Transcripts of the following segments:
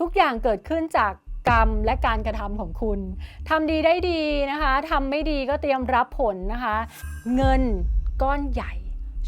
ทุกอย่างเกิดขึ้นจากกรรมและการกระทำของคุณทำดีได้ดีนะคะทำไม่ดีก็เตรียมรับผลนะคะ เงินก้อนใหญ่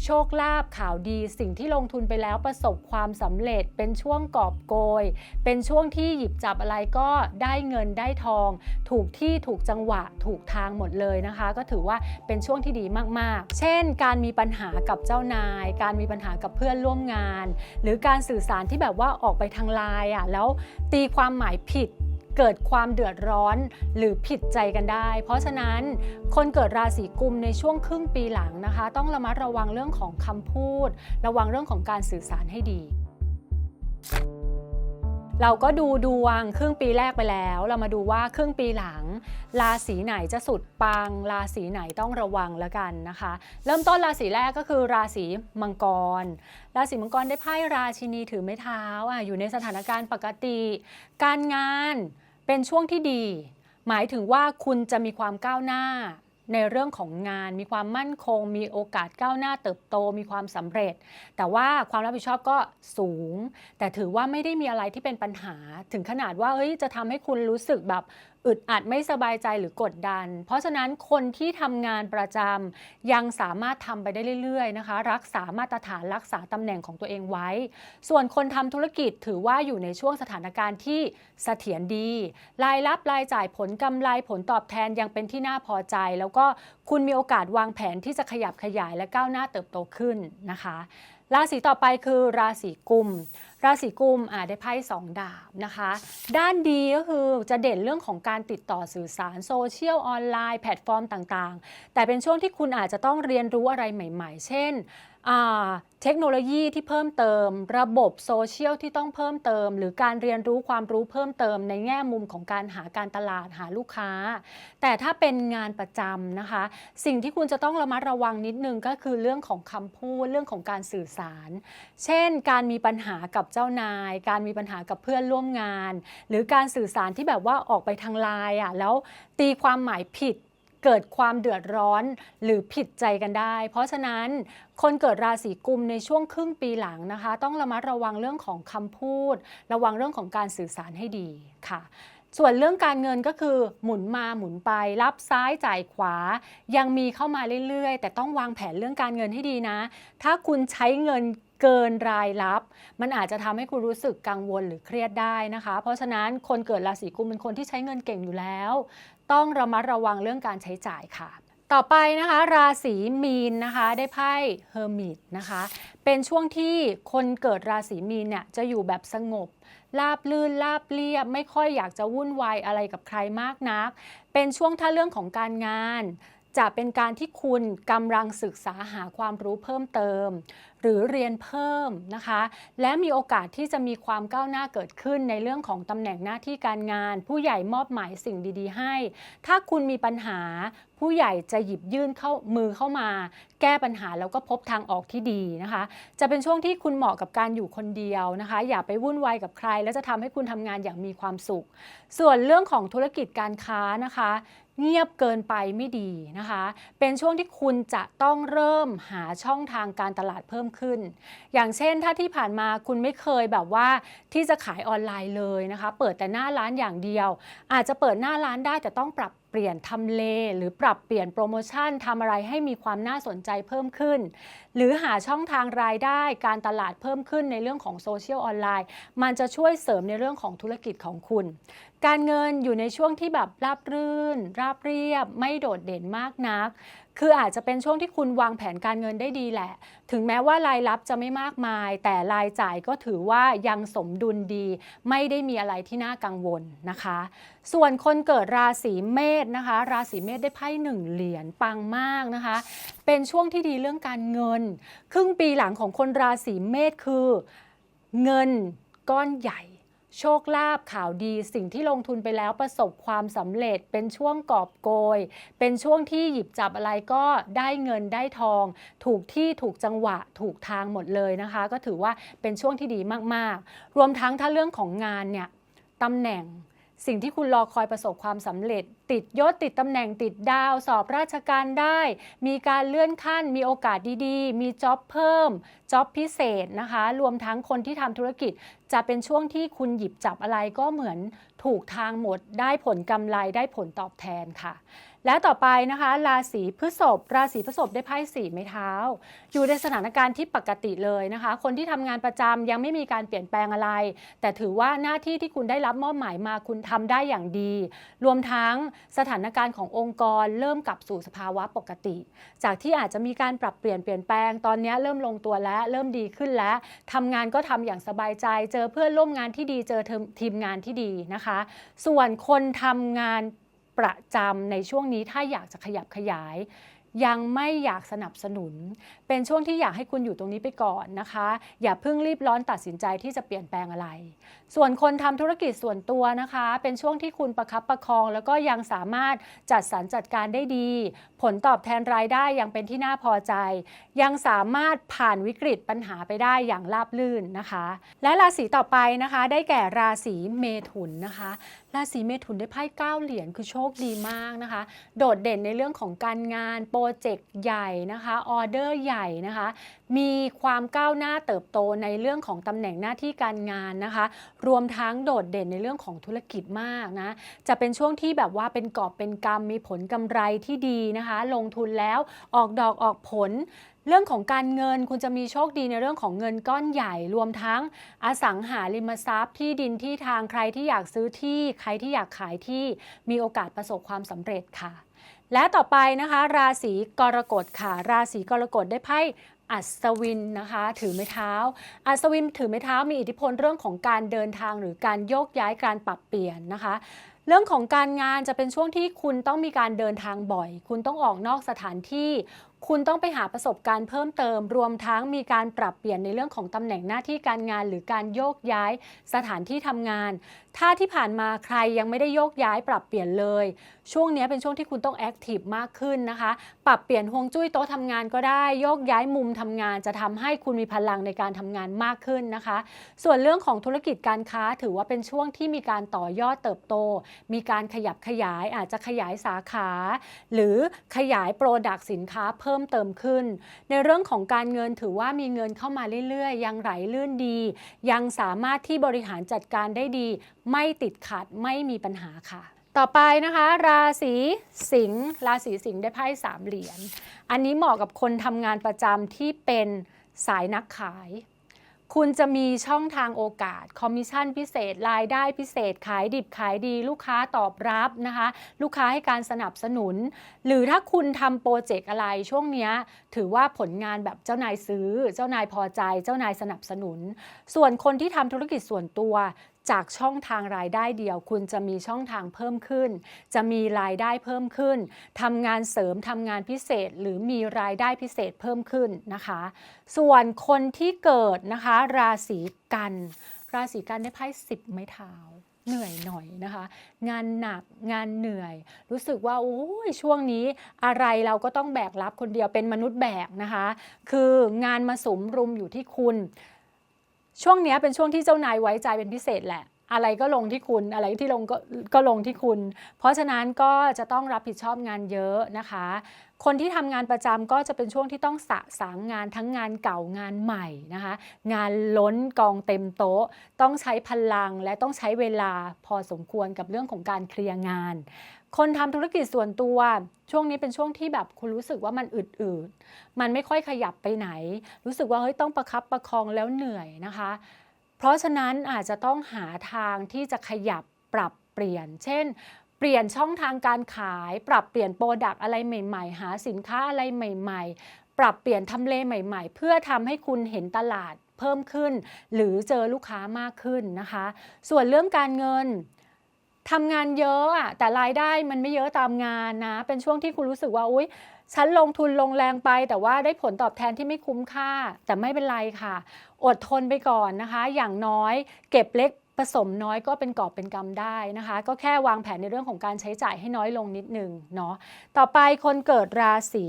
โชคลาภข่าวดีสิ่งที่ลงทุนไปแล้วประสบความสำเร็จเป็นช่วงกอบโกย เป็นช่วงที่หยิบจับอะไรก็ได้เงินได้ทอง ถูกที่ถูกจังหวะถูกทางหมดเลยนะคะ ก็ถือว่าเป็นช่วงที่ดีมากๆ เช่น การมีปัญหากับเจ้านาย การมีปัญหากับเพื่อนร่วมงาน หรือการสื่อสารที่แบบว่าออกไปทางไลน์อะแล้วตีความหมายผิด เกิดความเดือดร้อนหรือผิดใจกันได้ เพราะฉะนั้นคนเกิดราศีกุมในช่วงครึ่งปีหลังนะคะ ต้องระมัดระวังเรื่องของคำพูด ระวังเรื่องของการสื่อสารให้ดีเราก็ดูดวงครึ่งปีแรกไปแล้ว เรามาดูว่าครึ่งปีหลัง ราศีไหนจะสุดปัง ราศีไหนต้องระวังแล้วกันนะคะ เริ่มต้นราศีแรกก็คือราศีมังกร ราศีมังกรได้ไพ่ราชินีถือไม้เท้าอะอยู่ในสถานการณ์ปกติ การงาน เป็นช่วงที่ดี หมายถึงว่าคุณจะมีความก้าวหน้าในเรื่องของงาน มีความมั่นคง มีโอกาสก้าวหน้าเติบโต มีความสำเร็จ แต่ว่าความรับผิดชอบก็สูง แต่ถือว่าไม่ได้มีอะไรที่เป็นปัญหา ถึงขนาดว่าเฮ้ยจะทำให้คุณรู้สึกแบบ อึดอัดไม่สบายใจหรือกดดัน เพราะฉะนั้นคนที่ทำงานประจำยังสามารถทำไปได้เรื่อยๆนะคะ รักษามาตรฐานรักษาตำแหน่งของตัวเองไว้ ส่วนคนทำธุรกิจถือว่าอยู่ในช่วงสถานการณ์ที่เสถียรดี รายรับรายจ่ายผลกำไรผลตอบแทนยังเป็นที่น่าพอใจ แล้วก็คุณมีโอกาสวางแผนที่จะขยับขยายและก้าวหน้าเติบโตขึ้นนะคะ ราศีต่อไปคือราศีกุม ราศีกุมอ่าได้ไพ่สองดาบนะคะ ด้านดีก็คือจะเด่นเรื่องของการติดต่อสื่อสารโซเชียลออนไลน์แพลตฟอร์มต่างๆ แต่เป็นช่วงที่คุณอาจจะต้องเรียนรู้อะไรใหม่ ๆ เช่น เทคโนโลยีที่เพิ่มเติม ระบบโซเชียลที่ต้องเพิ่มเติม หรือการเรียนรู้ความรู้เพิ่มเติมในแง่มุมของการหาการตลาดหาลูกค้า แต่ถ้าเป็นงานประจำนะคะ สิ่งที่คุณจะต้องระมัดระวังนิดนึงก็คือเรื่องของคำพูดเรื่องของการสื่อสาร เช่น การมีปัญหากับเจ้านาย การมีปัญหากับเพื่อนร่วมงาน หรือการสื่อสารที่แบบว่าออกไปทางไลน์อะแล้วตีความหมายผิด เกิดความเดือดร้อนหรือผิดใจกันได้ เพราะฉะนั้นคนเกิดราศีกุมในช่วงครึ่งปีหลังนะคะ ต้องระมัดระวังเรื่องของคำพูด ระวังเรื่องของการสื่อสารให้ดีค่ะส่วนเรื่องการเงินก็คือหมุนมาหมุนไป รับซ้ายจ่ายขวา ยังมีเข้ามาเรื่อยๆ แต่ต้องวางแผนเรื่องการเงินให้ดีนะ ถ้าคุณใช้เงินเกินรายรับ มันอาจจะทำให้คุณรู้สึกกังวลหรือเครียดได้นะคะ เพราะฉะนั้นคนเกิดราศีกุมเป็นคนที่ใช้เงินเก่งอยู่แล้ว ต้องระมัดระวังเรื่องการใช้จ่ายค่ะ ต่อไปนะคะ ราศีมีนนะคะ ได้ไพ่เฮอร์มิตนะคะ เป็นช่วงที่คนเกิดราศีมีนเนี่ยจะอยู่แบบสงบราบลื่นราบเรียบไม่ค่อยอยากจะวุ่นวายอะไรกับใครมากนัก เป็นช่วงถ้าเรื่องของการงานจะเป็นการที่คุณกำลังศึกษาหาความรู้เพิ่มเติมหรือเรียนเพิ่มนะคะ และมีโอกาสที่จะมีความก้าวหน้าเกิดขึ้นในเรื่องของตำแหน่งหน้าที่การงาน ผู้ใหญ่มอบหมายสิ่งดี ๆ ให้ ถ้าคุณมีปัญหาผู้ใหญ่จะหยิบยื่นเข้ามือเข้ามา แก้ปัญหาแล้วก็พบทางออกที่ดีนะคะ จะเป็นช่วงที่คุณเหมาะกับการอยู่คนเดียวนะคะ อย่าไปวุ่นวายกับใคร และจะทำให้คุณทำงานอย่างมีความสุข ส่วนเรื่องของธุรกิจการค้านะคะ เงียบเกินไปไม่ดีนะคะ เป็นช่วงที่คุณจะต้องเริ่มหาช่องทางการตลาดเพิ่มขึ้น อย่างเช่นถ้าที่ผ่านมาคุณไม่เคยแบบว่าที่จะขายออนไลน์เลยนะคะ เปิดแต่หน้าร้านอย่างเดียว อาจจะเปิดหน้าร้านได้แต่ต้องปรับเปลี่ยนทำเล หรือปรับเปลี่ยนโปรโมชั่นทำอะไรให้มีความน่าสนใจเพิ่มขึ้น หรือหาช่องทางรายได้การตลาดเพิ่มขึ้นในเรื่องของโซเชียลออนไลน์ มันจะช่วยเสริมในเรื่องของธุรกิจของคุณ การเงินอยู่ในช่วงที่แบบราบรื่น ราบเรียบ ไม่โดดเด่นมากนัก คืออาจจะเป็นช่วงที่คุณวางแผนการเงินได้ดีแหละ ถึงแม้ว่ารายรับจะไม่มากมาย แต่รายจ่ายก็ถือว่ายังสมดุลดี ไม่ได้มีอะไรที่น่ากังวลนะคะ ส่วนคนเกิดราศีเมษนะคะ ราศีเมษได้ไพ่หนึ่งเหรียญปังมากนะคะ เป็นช่วงที่ดีเรื่องการเงิน ครึ่งปีหลังของคนราศีเมษคือ เงินก้อนใหญ่ โชคลาภข่าวดีสิ่งที่ลงทุนไปแล้วประสบความสำเร็จเป็นช่วงกอบโกย เป็นช่วงที่หยิบจับอะไรก็ได้เงินได้ทอง ถูกที่ถูกจังหวะถูกทางหมดเลยนะคะ ก็ถือว่าเป็นช่วงที่ดีมากๆ รวมทั้งถ้าเรื่องของงานเนี่ยตำแหน่ง สิ่งที่คุณรอคอยประสบความสำเร็จ ติดยศติดตำแหน่งติดดาว สอบราชการได้ มีการเลื่อนขั้น มีโอกาสดีๆ มีจ็อบเพิ่มจ็อบพิเศษนะคะ รวมทั้งคนที่ทำธุรกิจ จะเป็นช่วงที่คุณหยิบจับอะไรก็เหมือน ถูกทางหมดได้ผลกำไรได้ผลตอบแทนค่ะ และต่อไปนะคะ ราศีพฤษภราศีพฤษภได้ไพ่สี่ไม้เท้า อยู่ในสถานการณ์ที่ปกติเลยนะคะ คนที่ทำงานประจำยังไม่มีการเปลี่ยนแปลงอะไร แต่ถือว่าหน้าที่ที่คุณได้รับมอบหมายมาคุณทำได้อย่างดี รวมทั้งสถานการณ์ขององค์กรเริ่มกลับสู่สภาวะปกติ จากที่อาจจะมีการปรับเปลี่ยนเปลี่ยนแปลงตอนนี้เริ่มลงตัวแล้วเริ่มดีขึ้นแล้วทำงานก็ทำอย่างสบายใจ เจอเพื่อนร่วมงานที่ดีเจอทีมงานที่ดีนะคะส่วนคนทำงานประจำในช่วงนี้ถ้าอยากจะขยับขยาย ยังไม่อยากสนับสนุน เป็นช่วงที่อยากให้คุณอยู่ตรงนี้ไปก่อนนะคะ อย่าเพิ่งรีบร้อนตัดสินใจที่จะเปลี่ยนแปลงอะไรส่วนคนทำธุรกิจส่วนตัวนะคะ เป็นช่วงที่คุณประคับประคอง แล้วก็ยังสามารถจัดสรรจัดการได้ดี ผลตอบแทนรายได้ยังเป็นที่น่าพอใจ ยังสามารถผ่านวิกฤตปัญหาไปได้อย่างราบรื่นนะคะ และราศีต่อไปนะคะ ได้แก่ราศีเมถุนนะคะ ราศีเมถุนได้ไพ่เก้าเหรียญคือโชคดีมากนะคะ โดดเด่นในเรื่องของการงานโปรเจกต์ใหญ่นะคะออเดอร์ใหญ่นะคะ มีความก้าวหน้าเติบโตในเรื่องของตำแหน่งหน้าที่การงานนะคะ รวมทั้งโดดเด่นในเรื่องของธุรกิจมากนะ จะเป็นช่วงที่แบบว่าเป็นกอบเป็นกำมีผลกำไรที่ดีนะคะ ลงทุนแล้วออกดอกออกผลเรื่องของการเงินคุณจะมีโชคดีในเรื่องของเงินก้อนใหญ่รวมทั้งอสังหาริมทรัพย์ที่ดินที่ทางใครที่อยากซื้อที่ ใครที่อยากขายที่มีโอกาสประสบความสำเร็จค่ะ และต่อไปนะคะราศีกรกฎค่ะ ราศีกรกฎได้ไพ่อัศวินนะคะถือไม้เท้า อัศวินถือไม้เท้ามีอิทธิพลเรื่องของการเดินทางหรือการโยกย้ายการปรับเปลี่ยนนะคะเรื่องของการงานจะเป็นช่วงที่คุณต้องมีการเดินทางบ่อย คุณต้องออกนอกสถานที่ คุณต้องไปหาประสบการณ์เพิ่มเติม รวมทั้งมีการปรับเปลี่ยนในเรื่องของตำแหน่งหน้าที่การงาน หรือการโยกย้ายสถานที่ทำงาน ถ้าที่ผ่านมาใครยังไม่ได้โยกย้ายปรับเปลี่ยนเลย ช่วงนี้เป็นช่วงที่คุณต้องแอคทีฟมากขึ้นนะคะ ปรับเปลี่ยนฮวงจุ้ยโต๊ะทำงานก็ได้โยกย้ายมุมทำงานจะทำให้คุณมีพลังในการทำงานมากขึ้นนะคะ ส่วนเรื่องของธุรกิจการค้าถือว่าเป็นช่วงที่มีการต่อยอดเติบโต มีการขยับขยายอาจจะขยายสาขา หรือขยายโปรดักต์สินค้าเพิ่มเติมขึ้น ในเรื่องของการเงินถือว่ามีเงินเข้ามาเรื่อยๆ ยังไหลลื่นดี ยังสามารถที่บริหารจัดการได้ดี ไม่ติดขัดไม่มีปัญหาค่ะ ต่อไปนะคะ ราศีสิงห์ราศีสิงห์ได้ไพ่สามเหรียญอันนี้เหมาะกับคนทำงานประจำที่เป็นสายนักขาย คุณจะมีช่องทางโอกาส คอมมิชชั่นพิเศษ รายได้พิเศษ ขายดิบขายดี ลูกค้าตอบรับนะคะ ลูกค้าให้การสนับสนุน หรือถ้าคุณทำโปรเจกต์อะไรช่วงนี้ถือว่าผลงานแบบเจ้านายซื้อ เจ้านายพอใจ เจ้านายสนับสนุน ส่วนคนที่ทำธุรกิจส่วนตัว จากช่องทางรายได้เดียว คุณจะมีช่องทางเพิ่มขึ้น จะมีรายได้เพิ่มขึ้นทำงานเสริมทำงานพิเศษ หรือมีรายได้พิเศษเพิ่มขึ้นนะคะ ส่วนคนที่เกิดนะคะ ราศีกัน ราศีกันได้ไพ่สิบไม้เท้าเหนื่อยหน่อยนะคะ งานหนักงานเหนื่อย รู้สึกว่าโอ้ยช่วงนี้อะไรเราก็ต้องแบกรับคนเดียวเป็นมนุษย์แบกนะคะ คืองานมาสมรุมอยู่ที่คุณ ช่วงนี้เป็นช่วงที่เจ้านายไว้ใจเป็นพิเศษแหละ อะไรก็ลงที่คุณ อะไรที่ลงก็ก็ลงที่คุณ เพราะฉะนั้นก็จะต้องรับผิดชอบงานเยอะนะคะ คนที่ทำงานประจำก็จะเป็นช่วงที่ต้องสะสางงานทั้งงานเก่างานใหม่นะคะ งานล้นกองเต็มโต๊ะ ต้องใช้พลังและต้องใช้เวลาพอสมควรกับเรื่องของการเคลียร์งาน คนทำธุรกิจส่วนตัว ช่วงนี้เป็นช่วงที่แบบคุณรู้สึกว่ามันอืดๆมันไม่ค่อยขยับไปไหน รู้สึกว่าเฮ้ยต้องประคับประคองแล้วเหนื่อยนะคะ เพราะฉะนั้นอาจจะต้องหาทางที่จะขยับปรับเปลี่ยน เช่น เปลี่ยนช่องทางการขาย ปรับเปลี่ยนโปรดักต์อะไรใหม่ ๆ หาสินค้าอะไรใหม่ ๆ ปรับเปลี่ยนทำเลใหม่ ๆ เพื่อทำให้คุณเห็นตลาดเพิ่มขึ้น หรือเจอลูกค้ามากขึ้นนะคะ ส่วนเรื่องการเงิน ทำงานเยอะอะแต่รายได้มันไม่เยอะตามงานนะ เป็นช่วงที่คุณรู้สึกว่าอุ๊ยฉันลงทุนลงแรงไป แต่ว่าได้ผลตอบแทนที่ไม่คุ้มค่า แต่ไม่เป็นไรค่ะ อดทนไปก่อนนะคะ อย่างน้อยเก็บเล็กผสมน้อยก็เป็นกอบเป็นกำได้นะคะ ก็แค่วางแผนในเรื่องของการใช้จ่ายให้น้อยลงนิดหนึ่งเนาะต่อไปคนเกิดราศี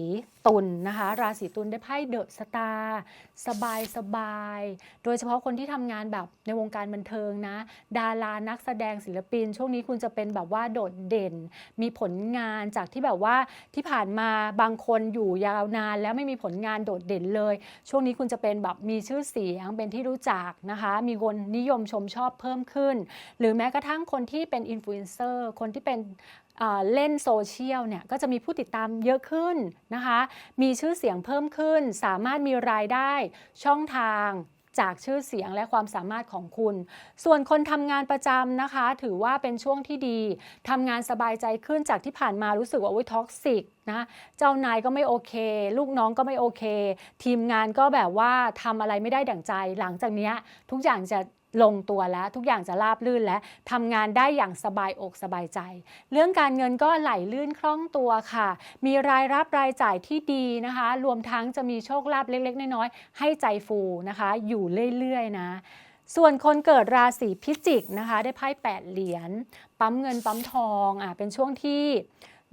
ตุลนะคะ ราศีตุลได้ไพ่เดอะสตาร์สบายสบาย โดยเฉพาะคนที่ทำงานแบบในวงการบันเทิงนะ ดารานักแสดงศิลปิน ช่วงนี้คุณจะเป็นแบบว่าโดดเด่น มีผลงานจากที่แบบว่าที่ผ่านมาบางคนอยู่ยาวนาน แล้วไม่มีผลงานโดดเด่นเลย ช่วงนี้คุณจะเป็นแบบมีชื่อเสียงเป็นที่รู้จักนะคะ มีคนนิยมชมชอบเพิ่มขึ้น หรือแม้กระทั่งคนที่เป็นอินฟลูเอนเซอร์คนที่เป็น เล่นโซเชียลเนี่ยก็จะมีผู้ติดตามเยอะขึ้นนะคะ มีชื่อเสียงเพิ่มขึ้น สามารถมีรายได้ช่องทางจากชื่อเสียงและความสามารถของคุณ ส่วนคนทำงานประจำนะคะ ถือว่าเป็นช่วงที่ดีทำงานสบายใจขึ้นจากที่ผ่านมารู้สึกว่าอุ้ยท็อกซิกนะเจ้านายก็ไม่โอเค ลูกน้องก็ไม่โอเค ทีมงานก็แบบว่าทำอะไรไม่ได้ดั่งใจ หลังจากเนี้ยทุกอย่างจะ ลงตัวแล้วทุกอย่างจะราบลื่นและทำงานได้อย่างสบายอกสบายใจ เรื่องการเงินก็ไหลลื่นคล่องตัวค่ะ มีรายรับรายจ่ายที่ดีนะคะ รวมทั้งจะมีโชคลาภเล็ก ๆ น้อยๆให้ใจฟูนะคะ อยู่เรื่อยๆนะส่วนคนเกิดราศีพิจิกนะคะ ได้ไพ่แปดเหรียญปั๊มเงินปั๊มทองอะเป็นช่วงที่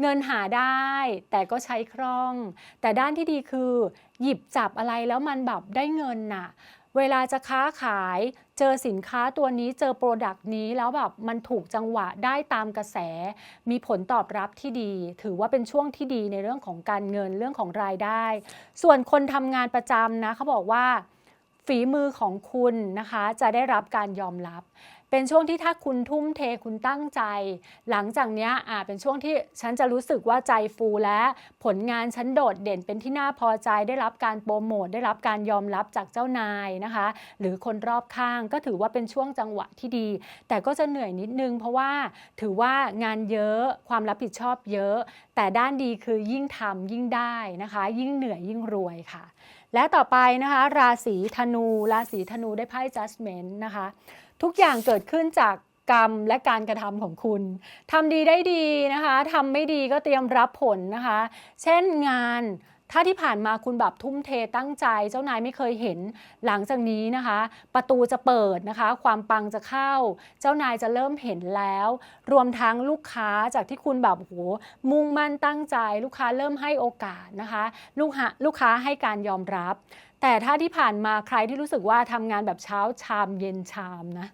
เงินหาได้ แต่ก็ใช้คล่อง แต่ด้านที่ดีคือ หยิบจับอะไรแล้วมันแบบได้เงินน่ะ เวลาจะค้าขายเจอสินค้าตัวนี้เจอโปรดักต์นี้แล้วแบบมันถูกจังหวะได้ตามกระแส มีผลตอบรับที่ดี ถือว่าเป็นช่วงที่ดีในเรื่องของการเงินเรื่องของรายได้ ส่วนคนทำงานประจำนะเขาบอกว่าฝีมือของคุณนะคะจะได้รับการยอมรับเป็นช่วงที่ถ้าคุณทุ่มเทคุณตั้งใจ หลังจากนี้อ่าเป็นช่วงที่ฉันจะรู้สึกว่าใจฟูและผลงานฉันโดดเด่นเป็นที่น่าพอใจได้รับการโปรโมทได้รับการยอมรับจากเจ้านายนะคะ หรือคนรอบข้างก็ถือว่าเป็นช่วงจังหวะที่ดี แต่ก็จะเหนื่อยนิดนึง เพราะว่าถือว่างานเยอะความรับผิดชอบเยอะ แต่ด้านดีคือยิ่งทำยิ่งได้นะคะ ยิ่งเหนื่อยยิ่งรวยค่ะ และต่อไปนะคะ ราศีธนู ราศีธนูได้ไพ่ judgment นะคะ ทุกอย่างเกิดขึ้นจากกรรมและการกระทำของคุณทำดีได้ดีนะคะทำไม่ดีก็เตรียมรับผลนะคะ เช่นงานถ้าที่ผ่านมาคุณแบบทุ่มเทตั้งใจ เจ้านายไม่เคยเห็นหลังจากนี้นะคะ ประตูจะเปิดนะคะ ความปังจะเข้า เจ้านายจะเริ่มเห็นแล้ว รวมทั้งลูกค้าจากที่คุณแบบโอ้โหมุ่งมั่นตั้งใจ ลูกค้าเริ่มให้โอกาสนะคะ ลูกค้าลูกค้าให้การยอมรับ แต่ถ้าที่ผ่านมาใครที่รู้สึกว่าทำงานแบบเช้าชามเย็นชามนะ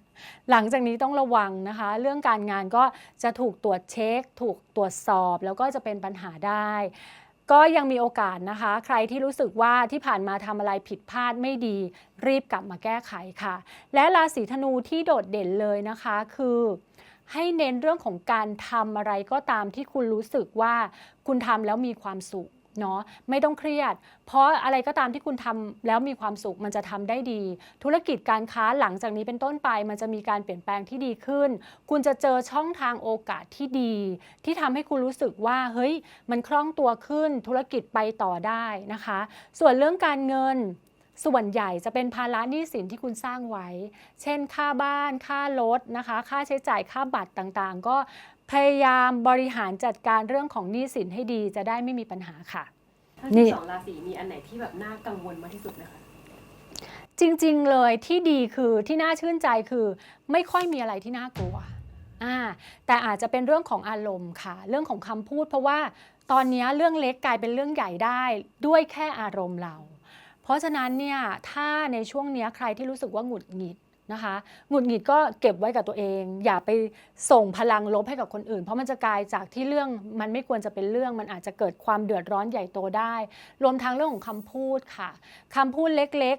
หลังจากนี้ต้องระวังนะคะ เรื่องการงานก็จะถูกตรวจเช็ค ถูกตรวจสอบ แล้วก็จะเป็นปัญหาได้ ก็ยังมีโอกาสนะคะ ใครที่รู้สึกว่าที่ผ่านมาทำอะไรผิดพลาดไม่ดี รีบกลับมาแก้ไขค่ะ และราศีธนูที่โดดเด่นเลยนะคะคือให้เน้นเรื่องของการทำอะไรก็ตามที่คุณรู้สึกว่าคุณทำแล้วมีความสุข เนาะไม่ต้องเครียด เพราะอะไรก็ตามที่คุณทำแล้วมีความสุขมันจะทำได้ดี ธุรกิจการค้าหลังจากนี้เป็นต้นไป มันจะมีการเปลี่ยนแปลงที่ดีขึ้น คุณจะเจอช่องทางโอกาสที่ดี ที่ทำให้คุณรู้สึกว่าเฮ้ยมันคล่องตัวขึ้นธุรกิจไปต่อได้นะคะ ส่วนเรื่องการเงินส่วนใหญ่จะเป็นภาระหนี้สินที่คุณสร้างไว้ เช่น ค่าบ้าน ค่ารถนะคะ ค่าใช้จ่าย ค่าบัตรต่างๆ ก็ พยายามบริหารจัดการเรื่องของหนี้สินให้ดีจะได้ไม่มีปัญหาค่ะ ทั้งนี่ที่ สองราศีมีอันไหนที่แบบน่ากังวลมากที่สุดไหมคะ จริงๆเลยที่ดีคือที่น่าชื่นใจคือไม่ค่อยมีอะไรที่น่ากลัวอ่าแต่อาจจะเป็นเรื่องของอารมณ์ค่ะ เรื่องของคำพูด เพราะว่าตอนนี้เรื่องเล็กกลายเป็นเรื่องใหญ่ได้ด้วยแค่อารมณ์เรา เพราะฉะนั้นเนี่ยถ้าในช่วงเนี้ยใครที่รู้สึกว่าหงุดหงิด นะคะหงุดหงิดก็เก็บไว้กับตัวเอง อย่าไปส่งพลังลบให้กับคนอื่น เพราะมันจะกลายจากที่เรื่องมันไม่ควรจะเป็นเรื่อง มันอาจจะเกิดความเดือดร้อนใหญ่โตได้ รวมทั้งเรื่องของคำพูดค่ะคำพูดเล็ก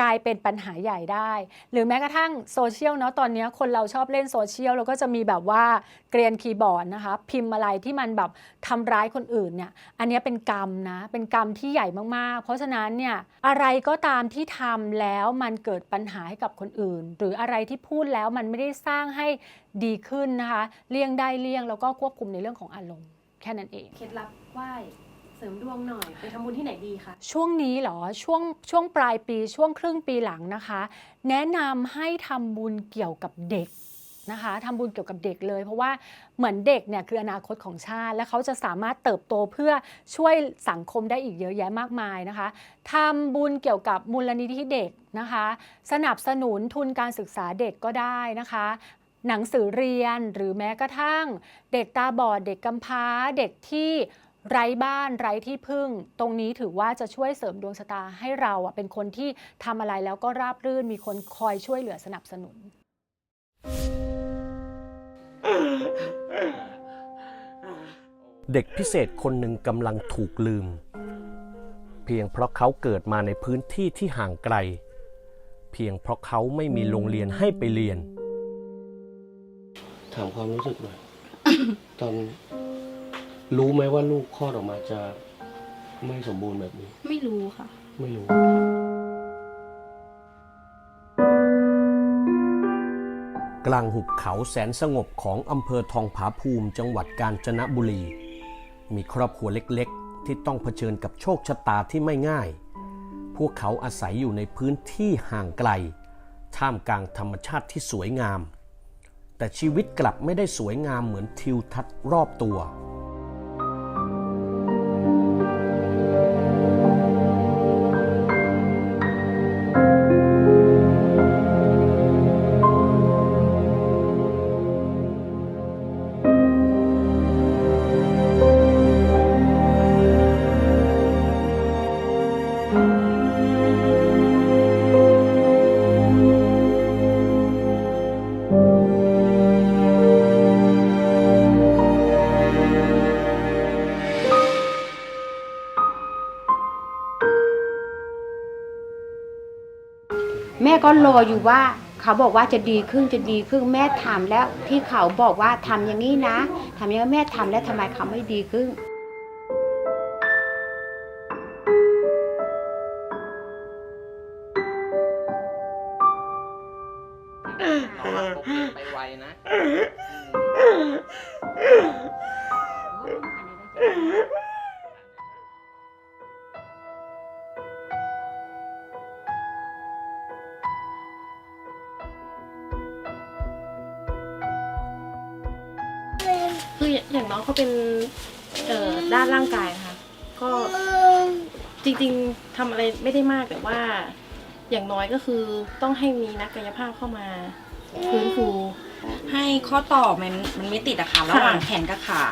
กลายเป็นปัญหาใหญ่ได้ หรือแม้กระทั่งโซเชียลเนาะตอนนี้คนเราชอบเล่นโซเชียลแล้วก็จะมีแบบว่าเกรียนคีย์บอร์ดนะคะ พิมพ์อะไรที่มันแบบทำร้ายคนอื่นเนี่ยอันนี้เป็นกรรมนะ เป็นกรรมที่ใหญ่มากๆ เพราะฉะนั้นเนี่ยอะไรก็ตามที่ทำแล้วมันเกิดปัญหาให้กับคนอื่น หรืออะไรที่พูดแล้วมันไม่ได้สร้างให้ดีขึ้นนะคะ เลี่ยงได้เลี่ยงแล้วก็ควบคุมในเรื่องของอารมณ์แค่นั้นเองเคล็ดลับไหว้ เสริมดวงหน่อย ไปทำบุญที่ไหนดีคะช่วงนี้เหรอช่วงช่วงปลายปีช่วงครึ่งปีหลังนะคะ แนะนำให้ทำบุญเกี่ยวกับเด็กนะคะทำบุญเกี่ยวกับเด็กเลย เพราะว่าเหมือนเด็กเนี่ยคืออนาคตของชาติ และเขาจะสามารถเติบโตเพื่อช่วยสังคมได้อีกเยอะแยะมากมายนะคะทำบุญเกี่ยวกับมูลนิธิเด็กนะคะ สนับสนุนทุนการศึกษาเด็กก็ได้นะคะหนังสือเรียนหรือแม้กระทั่ง เด็กตาบอดเด็กกำพร้าเด็กที่ ไร้บ้านไร้ที่พึ่ง ตรงนี้ถือว่าจะช่วยเสริมดวงชะตาให้เราอะเป็นคนที่ทำอะไรแล้วก็ราบรื่นมีคนคอยช่วยเหลือสนับสนุน เด็กพิเศษคนหนึ่งกำลังถูกลืม เพียงเพราะเขาเกิดมาในพื้นที่ที่ห่างไกล เพียงเพราะเขาไม่มีโรงเรียนให้ไปเรียน ถามความรู้สึกหน่อย ตอน รู้ไหมว่าลูกคลอดออกมาจะไม่สมบูรณ์แบบนี้ ไม่รู้ค่ะ ไม่รู้ กลางหุบเขาแสนสงบของอำเภอทองผาภูมิจังหวัดกาญจนบุรี มีครอบครัวเล็กๆ ที่ต้องเผชิญกับโชคชะตาที่ไม่ง่าย พวกเขาอาศัยอยู่ในพื้นที่ห่างไกล ท่ามกลางธรรมชาติที่สวยงาม แต่ชีวิตกลับไม่ได้สวยงามเหมือนทิวทัศน์รอบตัว ออยู่ว่าเขาบอกว่าจะดีขึ้นจะดีขึ้นแม่ถามแล้วที่เขาบอกว่าทำอย่างนี้นะทำอย่างนี้แม่ทำแล้วทำไมเขาไม่ดีขึ้น ไรไม่ได้มากแต่ว่า อย่างน้อยก็คือต้องให้มีนักกายภาพเข้ามาฟื้นฟู ให้ข้อต่อมันมันไม่ติดอะค่ะ ระหว่างแขนกับขา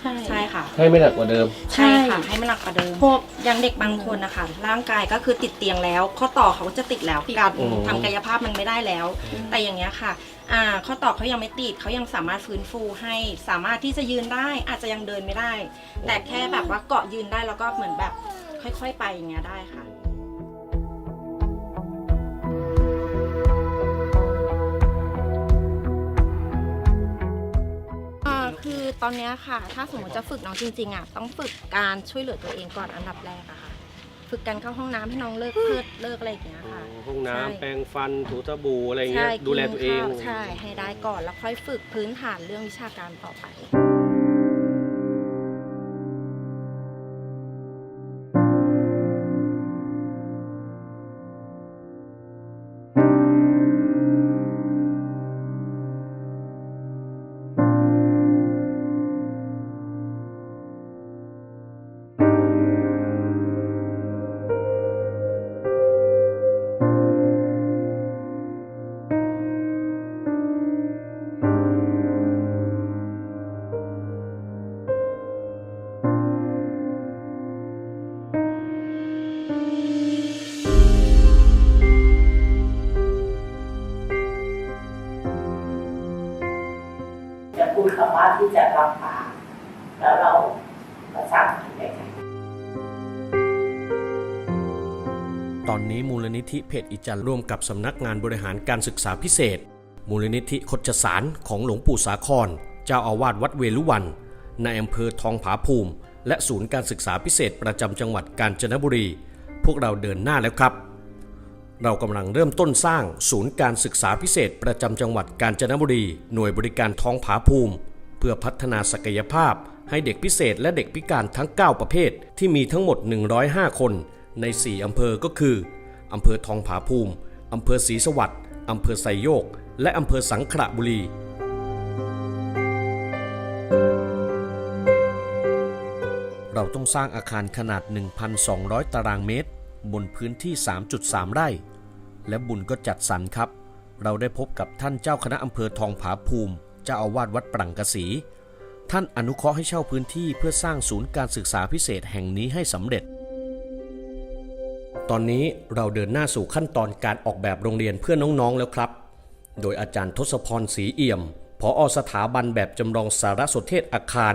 ใช่ใช่ค่ะ ให้ไม่หนักกว่าเดิม ใช่ค่ะ ให้มันหนักกว่าเดิมพวกอย่างเด็กบางคนนะคะร่างกายก็คือติดเตียงแล้ว ข้อต่อเขาก็จะติดแล้วการอืม ทำกายภาพมันไม่ได้แล้ว แต่อย่างเงี้ยค่ะอ่าข้อต่อเขายังไม่ติดเขายังสามารถฟื้นฟูให้สามารถที่จะยืนได้อาจจะยังเดินไม่ได้ แต่แค่แบบว่าเกาะยืนได้แล้วก็เหมือนแบบค่อย ๆ ไปอย่างเงี้ยได้ค่ะ คือตอนเนี้ยค่ะ ถ้าสมมติจะฝึกน้องจริงๆอะต้องฝึกการช่วยเหลือตัวเองก่อนอันดับแรกอะค่ะ ฝึกการเข้าห้องน้ำให้น้องเลิกเพิดเลิกอะไรอย่างเงี้ยค่ะ ห้องน้ำใช่ แปรงฟันถูสบู่อะไรเงี้ใช่ยดูแลตัวเอง กินข้าใช่ให้ได้ก่อนแล้วค่อยฝึกพื้นฐานเรื่องวิชาการต่อไป จะพูดคำว่าที่จะรับปากแล้วเราก็สางมันได้ไงตอนนี้มูลนิธิเพจอิจันร์ร่วมกับสำนักงานบริหารการศึกษาพิเศษ มูลนิธิคดจสารของหลวงปู่สาคร เจ้าอาวาสวัดเวลุวันในอำเภอทองผาภูมิ และศูนย์การศึกษาพิเศษประจำจังหวัดกาญจนบุรี พวกเราเดินหน้าแล้วครับ เรากำลังเริ่มต้นสร้างศูนย์การศึกษาพิเศษประจำจังหวัดกาญจนบุรี หน่วยบริการท้องผาภูมิ เพื่อพัฒนาศักยภาพ ให้เด็กพิเศษและเด็กพิการทั้ง 9 ประเภท ที่มีทั้งหมด 105 คนใน 4 อำเภอก็คือ อำเภอทองผาภูมิ อำเภอศรีสวัสดิ์อำเภอไซโยก และอำเภอสังขระบุรี เราต้องสร้างอาคารขนาด 1,200 ตารางเมตร บนพื้นที่ 3.3 ไร่ และบุญก็จัดสรรครับ เราได้พบกับท่านเจ้าคณะอำเภอทองผาภูมิ เจ้าอาวาสวัดปรังกสี ท่านอนุเคราะห์ให้เช่าพื้นที่เพื่อสร้างศูนย์การศึกษาพิเศษแห่งนี้ให้สำเร็จ ตอนนี้เราเดินหน้าสู่ขั้นตอนการออกแบบโรงเรียนเพื่อน้องๆแล้วครับ โดยอาจารย์ทศพรศรีเอี่ยมผอสถาบันแบบจำลองสารสนเทศอาคาร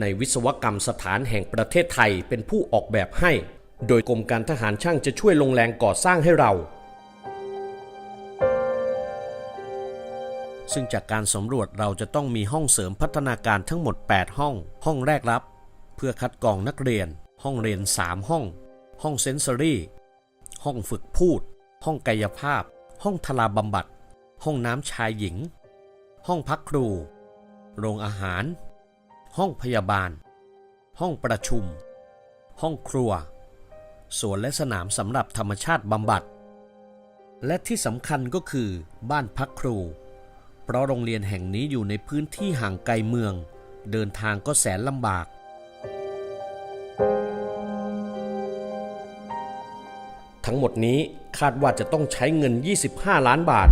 ในวิศวกรรมสถานแห่งประเทศไทยเป็นผู้ออกแบบให้ โดยกรมการทหารช่างจะช่วยลงแรงก่อสร้างให้เรา ซึ่งจากการสำรวจเราจะต้องมีห้องเสริมพัฒนาการทั้งหมด 8 ห้อง ห้องแรกรับ เพื่อคัดกรองนักเรียน ห้องเรียน 3 ห้อง ห้องเซนเซอรี่ห้องฝึกพูด ห้องกายภาพ ห้องทลาบำบัด ห้องน้ำชายหญิง ห้องพักครู โรงอาหาร ห้องพยาบาล ห้องประชุม ห้องครัว สวนและสนามสำหรับธรรมชาติบำบัด และที่สำคัญก็คือบ้านพักครู เพราะโรงเรียนแห่งนี้อยู่ในพื้นที่ห่างไกลเมือง เดินทางก็แสนลำบาก ทั้งหมดนี้คาดว่าจะต้องใช้เงิน 25 ล้านบาท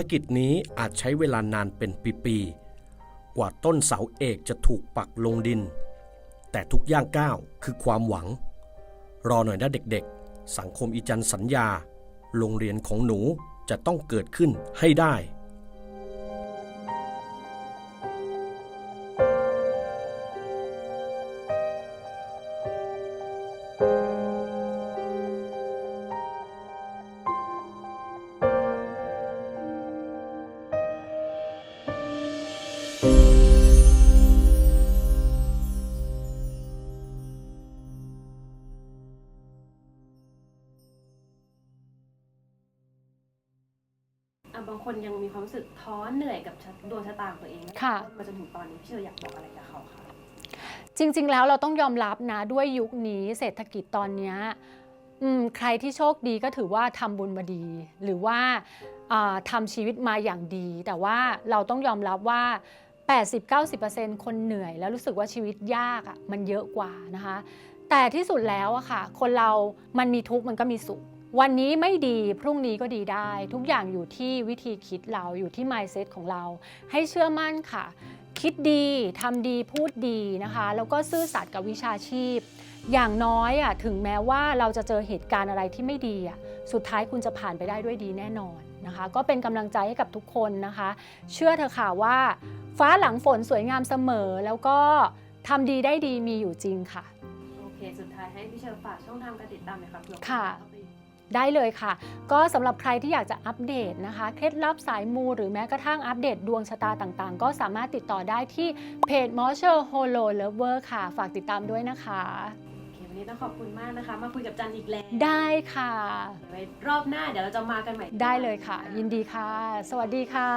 ารกิจนี้อาจใช้เวลานานเป็นปีๆ กว่าต้นเสาเอกจะถูกปักลงดิน แต่ทุกย่างก้าวคือความหวัง รอหน่อยนะเด็กๆ สังคมอีจันสัญญา โรงเรียนของหนูจะต้องเกิดขึ้นให้ได้ ดวงชะตาของตัวเองค่ะ มาจนถึงตอนนี้พี่เชออยากบอกอะไรกับเขาคะจริง ๆ แล้วเราต้องยอมรับนะด้วยยุคนี้เศรษฐกิจตอนเนี้ยอืมใครที่โชคดีก็ถือว่าทำบุญมาดี หรือว่าอ่าทำชีวิตมาอย่างดี แต่ว่าเราต้องยอมรับว่า 80-90%คนเหนื่อยแล้วรู้สึกว่าชีวิตยากอะ่ะมันเยอะกว่านะคะ แต่ที่สุดแล้วอะค่ะ คนเรามันมีทุกข์มันก็มีสุข วันนี้ไม่ดีพรุ่งนี้ก็ดีได้ ทุกอย่างอยู่ที่วิธีคิดเราอยู่ที่ mindset ของเรา ให้เชื่อมั่นค่ะ คิดดีทำดีพูดดีนะคะ แล้วก็ซื่อสัตย์กับวิชาชีพ อย่างน้อยอะถึงแม้ว่าเราจะเจอเหตุการณ์อะไรที่ไม่ดีอะสุดท้ายคุณจะผ่านไปได้ด้วยดีแน่นอนนะคะก็เป็นกำลังใจให้กับทุกคนนะคะ เชื่อเถอะค่ะว่า ฟ้าหลังฝนสวยงามเสมอ แล้วก็ทำดีได้ดีมีอยู่จริงค่ะ โอเค สุดท้ายให้พี่เชอฝากช่องทางการติดตามหน่อยค่ะเผื่อค่ะ เข้าไป ได้เลยค่ะ ก็สำหรับใครที่อยากจะอัปเดตนะคะ เคล็ดลับสายมูหรือแม้กระทั่งอัปเดตดวงชะตาต่างๆ ก็สามารถติดต่อได้ที่เพจมอเชอร์โฮโลเลเวอร์ค่ะ ฝากติดตามด้วยนะคะโอเควันนี้ต้องขอบคุณมากนะคะ มาคุยกับจันอีกแล้ว ได้ค่ะไว้รอบหน้าเดี๋ยวเราจะมากันใหม่ ได้เลยค่ะ ยินดีค่ะ สวัสดีค่ะ